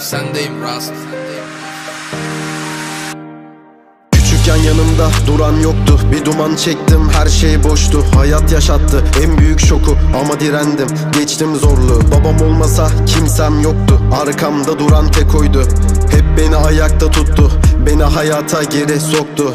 sendeyim Rast. Küçükken yanımda duran yoktu. Bir duman çektim her şey boştu. Hayat yaşattı en büyük şoku. Ama direndim geçtim zorluğu. Babam olmasa kimsem yoktu. Arkamda duran tek oydu. Hep beni ayakta tuttu. Beni hayata geri soktu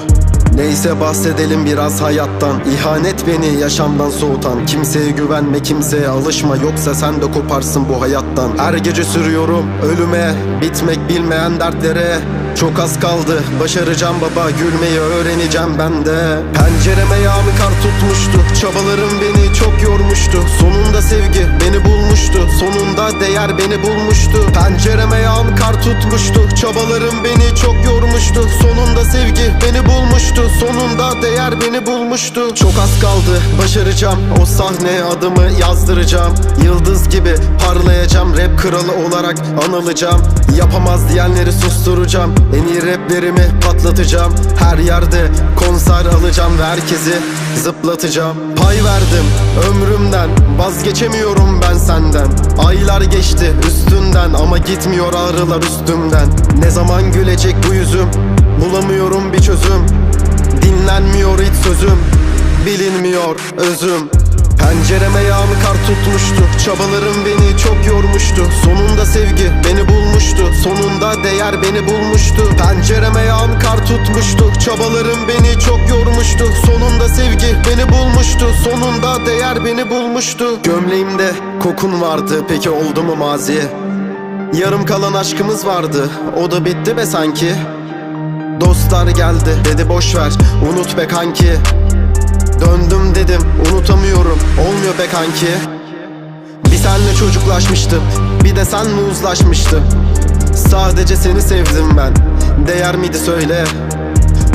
Neyse bahsedelim biraz hayattan. İhanet beni yaşamdan soğutan. Kimseye güvenme kimseye alışma. Yoksa sen de koparsın bu hayattan. Her gece sürüyorum ölüme. Bitmek bilmeyen dertlere Çok az kaldı başaracağım baba Gülmeyi öğreneceğim ben de. Pencereme yağmur kar tutmuştu Çabalarım beni çok yormuştu. Sonunda sevgi beni bulmuştu Sonunda değer beni bulmuştu. Pencereme yağmur kar tutmuştu Çabalarım beni çok yormuştu. Sonunda sevgi beni bulmuştu Sonunda değer beni bulmuştu. Çok az kaldı başaracağım O sahneye adımı yazdıracağım. Yıldız gibi parlayacağım Rap kralı olarak anılacağım. Yapamaz diyenleri susturacağım En iyi raplerimi patlatacağım. Her yerde konser alacağım Ve herkesi zıplatacağım. Pay verdim ömrümden Vazgeçemiyorum ben senden. Aylar geçti üstünden Ama gitmiyor ağrılar üstümden. Ne zaman gülecek bu yüzüm? Bulamıyorum bir çözüm. Dinlenmiyor hiç sözüm. Bilinmiyor özüm. Pencereme yağmur kar tutmuştu. Çabalarım beni çok yormuştu. Sonunda sevgi Değer beni bulmuştu. Pencereme yağmur kar tutmuştu. Çabalarım beni çok yormuştu. Sonunda sevgi beni bulmuştu. Sonunda değer beni bulmuştu. Gömleğimde kokun vardı. Peki oldu mu maziye? Yarım kalan aşkımız vardı. O da bitti be sanki. Dostlar geldi. Dedi boş ver. Unut be kanki. Döndüm dedim. Unutamıyorum. Olmuyor be kanki. Bir senle çocuklaşmıştım. Bir de sen mi Sadece seni sevdim ben. Değer miydi söyle.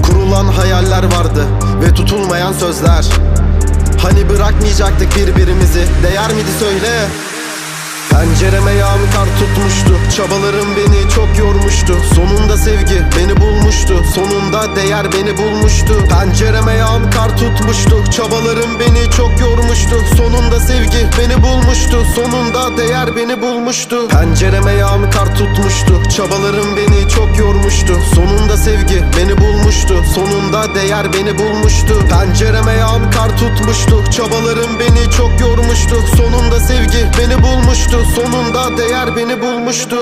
Kurulan hayaller vardı ve tutulmayan sözler. Hani bırakmayacaktık birbirimizi değer miydi söyle. Pencereme yağmur kar tutmuştu Çabalarım beni çok yormuştu. Sonunda sevgi beni bulmuştu Sonunda değer beni bulmuştu. Pencereme yağmur kar tutmuştu Çabalarım beni çok yormuştu. Sonunda sevgi beni bulmuştu. Sonunda değer beni bulmuştu. Pencereme yağmur kar tutmuştu. Çabalarım beni çok yormuştu. Sonunda sevgi beni bulmuştu. Sonunda değer beni bulmuştu. Pencereme yağmur kar tutmuştu. Çabalarım beni çok yormuştu. Sonunda sevgi beni bulmuştu. Sonunda değer beni bulmuştu